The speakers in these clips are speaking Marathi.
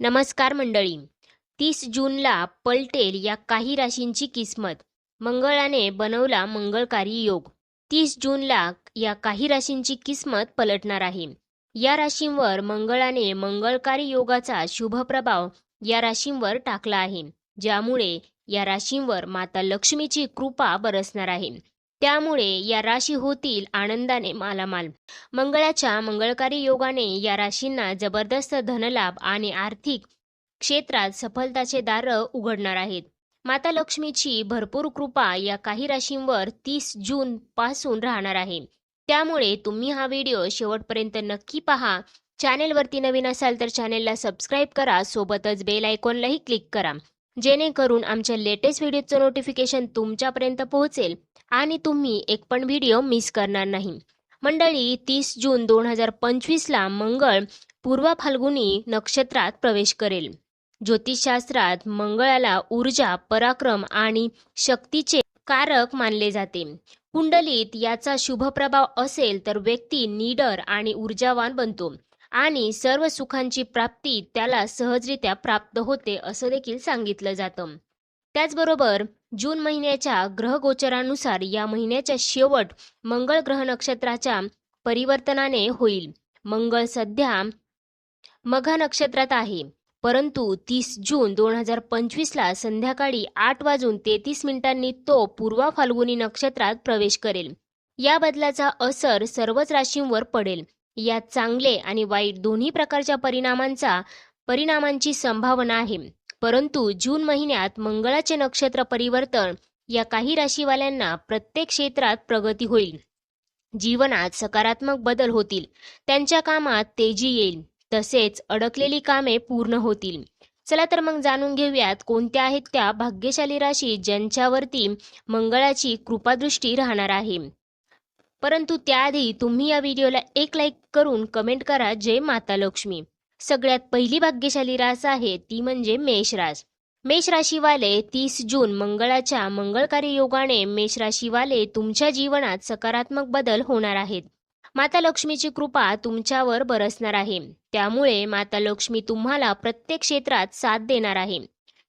नमस्कार मंडळी. तीस जूनला पलटेल या काही राशींची किस्मत. मंगळाने बनवला मंगळकारी योग. तीस जूनला या काही राशींची किस्मत पलटणार आहे. या राशींवर मंगळाने मंगळकारी योगाचा शुभ प्रभाव या राशींवर टाकला आहे. ज्यामुळे या राशींवर माता लक्ष्मीची कृपा बरसणार आहे. त्यामुळे या राशी होतील आनंदाने मालामाल. मंगळाच्या मंगळकारी योगाने या राशींना जबरदस्त धनलाभ आणि आर्थिक क्षेत्रात सफलताचे दार उघडणार आहेत. माता लक्ष्मीची भरपूर कृपा या काही राशींवर तीस जून पासून राहणार आहे. त्यामुळे तुम्ही हा व्हिडिओ शेवटपर्यंत नक्की पहा. चॅनेलवरती नवीन असाल तर चॅनेलला सबस्क्राईब करा सोबतच बेल आयकॉनलाही क्लिक करा. जेणेकरून आमच्या लेटेस्ट व्हिडिओचं नोटिफिकेशन तुमच्यापर्यंत पोहोचेल. आणि तुम्ही एक पण व्हिडिओ मिस करणार नाही. मंडळी तीस जून दोन हजार पंचवीसला मंगळ पूर्व फाल्गुनी नक्षत्रात प्रवेश करेल. ज्योतिषशास्त्रात मंगळाला ऊर्जा पराक्रम आणि शक्तीचे कारक मानले जाते. कुंडलीत याचा शुभ प्रभाव असेल तर व्यक्ती निडर आणि ऊर्जावान बनतो आणि सर्व सुखांची प्राप्ती त्याला सहजरित्या प्राप्त होते असं देखील सांगितलं जातं. त्याचबरोबर जून महिन्याच्या ग्रहगोचरानुसार या महिन्याच्या शेवट मंगळ ग्रह नक्षत्राच्या परिवर्तनाने होईल. मंगळ सध्या मघा नक्षत्रात आहे परंतु तीस जून दोन हजार पंचवीसला संध्याकाळी आठ वाजून तेहतीस मिनिटांनी तो पूर्वा फाल्गुनी नक्षत्रात प्रवेश करेल. या बदलाचा असर सर्वच राशींवर पडेल. यात चांगले आणि वाईट दोन्ही प्रकारच्या परिणामांचा परिणामांची संभावना आहे. परंतु जून महिन्यात मंगळाचे नक्षत्र परिवर्तन या काही राशीवाल्यांना प्रत्येक क्षेत्रात प्रगती होईल. जीवनात सकारात्मक बदल होतील. त्यांच्या कामात तेजी येईल. तसेच अडकलेली कामे पूर्ण होतील. चला तर मग जाणून घेऊयात कोणत्या आहेत त्या भाग्यशाली राशी ज्यांच्यावरती मंगळाची कृपादृष्टी राहणार आहे. परंतु त्याआधी तुम्ही या व्हिडिओला एक लाईक करून कमेंट करा. जय माता लक्ष्मी. सगळ्यात पहिली भाग्यशाली रास आहे ती म्हणजे मेष रास मेष राशीवाले तीस जून मंगळाच्या मंगळकारी योगाने मेष राशीवाले तुमच्या जीवनात सकारात्मक बदल होणार आहेत. माता लक्ष्मीची कृपा तुमच्यावर बरसणार आहे. त्यामुळे माता लक्ष्मी तुम्हाला प्रत्येक क्षेत्रात साथ देणार आहे.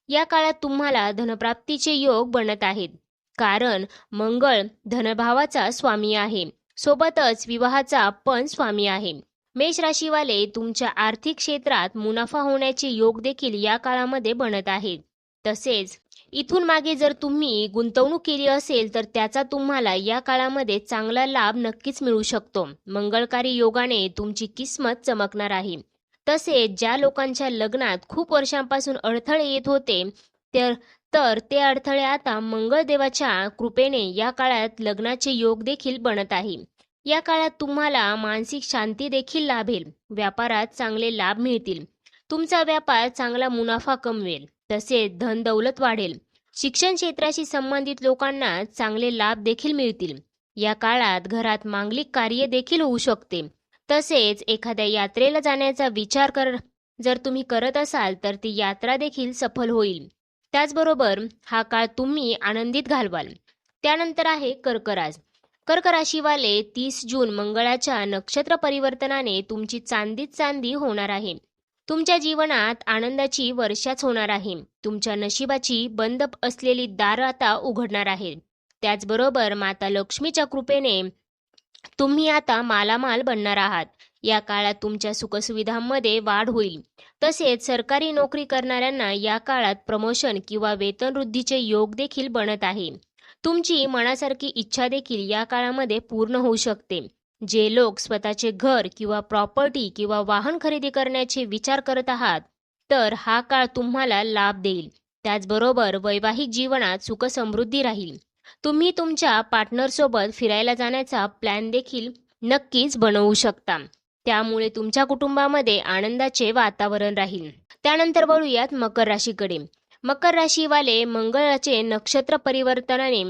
या काळात तुम्हाला धनप्राप्तीचे योग बनत आहेत. कारण मंगळ धनभावाचा स्वामी आहे. सोबतच विवाहाचा पण स्वामी आहे. मेष राशीवाले तुमच्या आर्थिक क्षेत्रात मुनाफा होण्याचे योग देखील या काळामध्ये बनत आहेत. तसेच इथून मागे जर तुम्ही गुंतवणूक केली असेल तर त्याचा तुम्हाला या काळामध्ये चांगला लाभ नक्कीच मिळू शकतो. मंगळकारी योगाने तुमची किस्मत चमकणार आहे. तसेच ज्या लोकांच्या लग्नात खूप वर्षांपासून अडथळे येत होते तर तर ते अडथळे आता मंगळदेवाच्या कृपेने या काळात लग्नाचे योग देखील बनत आहे. या काळात तुम्हाला मानसिक शांती देखील लाभेल. व्यापारात चांगले लाभ मिळतील. तुमचा व्यापार चांगला मुनाफा कमवेल. तसेच धन दौलत वाढेल. शिक्षण क्षेत्राशी संबंधित लोकांना चांगले लाभ देखील मिळतील. या काळात घरात मांगलिक कार्य देखील होऊ शकते. तसेच एखाद्या यात्रेला जाण्याचा विचार कर जर तुम्ही करत असाल तर ती यात्रा देखील सफल होईल. त्याचबरोबर हा काळ तुम्ही आनंदित घालवाल. त्यानंतर आहे कर्कराज. कर्क राशीवाले तीस जून मंगळाच्या नक्षत्र परिवर्तनाने तुमची चांदीत चांदी होणार आहे. तुमच्या जीवनात आनंदाची वर्षाच होणार आहे. तुमच्या नशिबाची बंद असलेली दार आता उघडणार आहे. त्याचबरोबर माता लक्ष्मीच्या कृपेने तुम्ही आता मालामाल बनणार आहात. या काळात तुमच्या सुखसुविधांमध्ये वाढ होईल. तसेच सरकारी नोकरी करणाऱ्यांना या काळात प्रमोशन किंवा वेतनवृद्धीचे योग देखील बनत आहे. तुमची मनासारखी इच्छा देखील या काळामध्ये पूर्ण होऊ शकते. जे लोक स्वतःचे घर किंवा प्रॉपर्टी किंवा वाहन खरेदी करण्याचे विचार करत आहात तर हा काळ तुम्हाला लाभ देईल. त्याचबरोबर वैवाहिक जीवनात सुखसमृद्धी राहील. तुम्ही तुमच्या पार्टनरसोबत फिरायला जाण्याचा प्लॅन देखील नक्कीच बनवू शकता. त्यामुळे तुमच्या कुटुंबामध्ये आनंदाचे वातावरण राहील. त्यानंतर वळूयात मकर राशीकडे. मकर राशीवाले मंगळाचे नक्षत्र परिवर्तनाने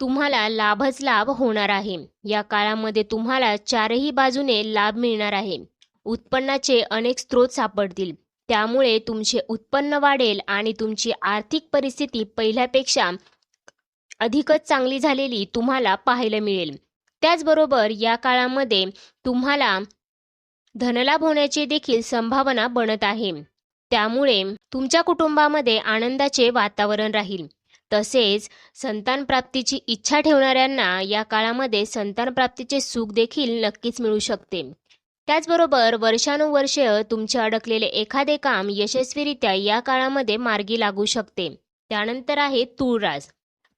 तुम्हाला लाभच लाभ होणार आहे. या काळामध्ये तुम्हाला चारही बाजूने लाभ मिळणार आहे. उत्पन्नाचे अनेक स्रोत सापडतील. त्यामुळे तुमचे उत्पन्न वाढेल आणि तुमची आर्थिक परिस्थिती पहिल्यापेक्षा अधिकच चांगली झालेली तुम्हाला पाहायला मिळेल. त्याचबरोबर या काळामध्ये तुम्हाला धनलाभ होण्याची देखील संभावना बनत आहे. त्यामुळे तुमच्या कुटुंबामध्ये आनंदाचे वातावरण राहील. तसेच संतान प्राप्तीची इच्छा ठेवणाऱ्यांना या काळामध्ये संतान प्राप्तीचे सुख देखील नक्कीच मिळू शकते. त्याचबरोबर वर्षानुवर्ष तुमचे अडकलेले एखादे काम यशस्वीरित्या या काळामध्ये मार्गी लागू शकते. त्यानंतर आहे तूळ रास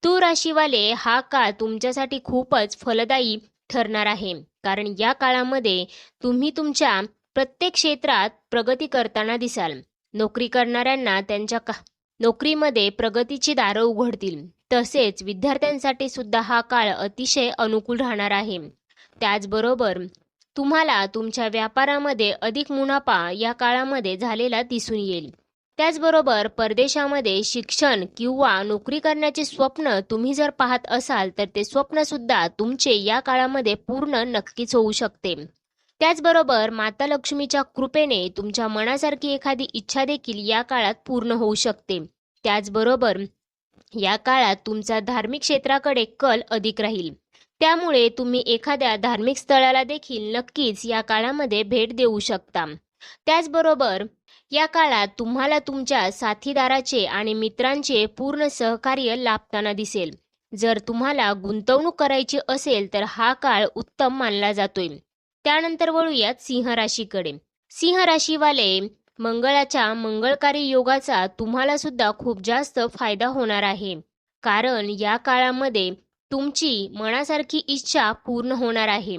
तूळ राशीवाले हा काळ तुमच्यासाठी खूपच फलदायी ठरणार आहे. कारण या काळामध्ये तुम्ही तुमच्या प्रत्येक क्षेत्रात प्रगती करताना दिसाल. नोकरी करणाऱ्यांना त्यांच्या का नोकरीमध्ये प्रगतीची दारं उघडतील. तसेच विद्यार्थ्यांसाठी सुद्धा हा काळ अतिशय अनुकूल राहणार आहे. त्याचबरोबर तुम्हाला तुमच्या व्यापारामध्ये अधिक मुनाफा या काळामध्ये झालेला दिसून येईल. त्याचबरोबर परदेशामध्ये शिक्षण किंवा नोकरी करण्याचे स्वप्न तुम्ही जर पाहत असाल तर ते स्वप्न सुद्धा तुमचे या काळामध्ये पूर्ण नक्कीच होऊ शकते. त्याचबरोबर माता लक्ष्मीच्या कृपेने तुमच्या मनासारखी एखादी इच्छा देखील या काळात पूर्ण होऊ शकते. त्याचबरोबर या काळात तुमचा धार्मिक क्षेत्राकडे कल अधिक राहील. त्यामुळे तुम्ही एखाद्या धार्मिक स्थळाला देखील नक्कीच या काळामध्ये भेट देऊ शकता. त्याचबरोबर या काळात तुम्हाला तुमच्या साथीदाराचे आणि मित्रांचे पूर्ण सहकार्य लाभताना दिसेल. जर तुम्हाला गुंतवणूक करायची असेल तर हा काळ उत्तम मानला जातोय. त्यानंतर वळूयात सिंह राशीकडे. सिंह राशीवाले मंगळाच्या मंगळकारी योगाचा तुम्हाला सुद्धा खूप जास्त फायदा होणार आहे. कारण या काळामध्ये तुमची मनासारखी इच्छा पूर्ण होणार आहे.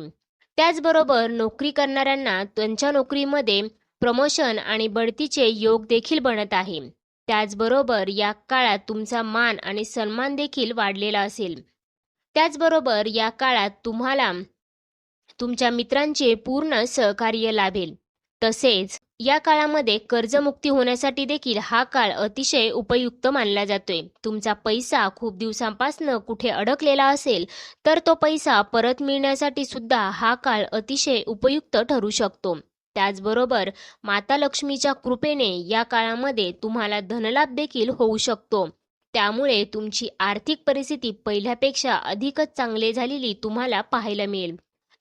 त्याचबरोबर नोकरी करणाऱ्यांना त्यांच्या नोकरीमध्ये प्रमोशन आणि बढतीचे योग देखील बनत आहे. त्याचबरोबर या काळात तुमचा मान आणि सन्मान देखील वाढलेला असेल. त्याचबरोबर या काळात तुम्हाला तुमच्या मित्रांचे पूर्ण सहकार्य लाभेल. तसेच या काळामध्ये कर्जमुक्ती होण्यासाठी देखील हा काळ अतिशय उपयुक्त मानला जातोय. तुमचा पैसा खूप दिवसांपासून कुठे अडकलेला असेल तर तो पैसा परत मिळण्यासाठी सुद्धा हा काळ अतिशय उपयुक्त ठरू शकतो. त्याचबरोबर माता लक्ष्मीच्या कृपेने या काळामध्ये तुम्हाला धनलाभ देखील होऊ शकतो. त्यामुळे तुमची आर्थिक परिस्थिती पहिल्यापेक्षा अधिकच चांगली झालेली तुम्हाला पाहायला मिळेल.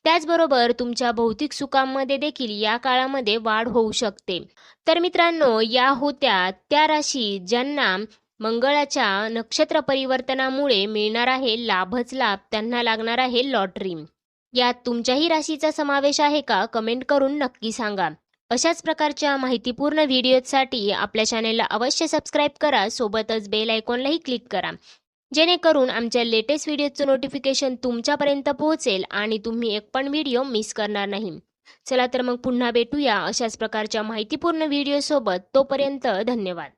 त्याचबरोबर तुमच्या भौतिक सुखांमध्ये देखील या काळामध्ये वाढ होऊ शकते. तर मित्रांनो या होत्या त्या राशी ज्यांना मंगळाच्या नक्षत्र परिवर्तनामुळे मिळणार आहे लाभच लाभ त्यांना लागणार आहे लॉटरी. यात तुमच्याही राशीचा समावेश आहे का? कमेंट करून नक्की सांगा. अशाच प्रकारच्या माहितीपूर्ण व्हिडिओसाठी आपल्या चॅनेलला अवश्य सबस्क्राईब करा सोबतच बेल आयकॉनलाही क्लिक करा. जेणेकरून आमच्या लेटेस्ट व्हिडिओचं नोटिफिकेशन तुमच्यापर्यंत पोहोचेल आणि तुम्ही एक पण व्हिडिओ मिस करणार नाही. चला तर मग पुन्हा भेटूया अशाच प्रकारच्या माहितीपूर्ण व्हिडिओसोबत तोपर्यंत धन्यवाद.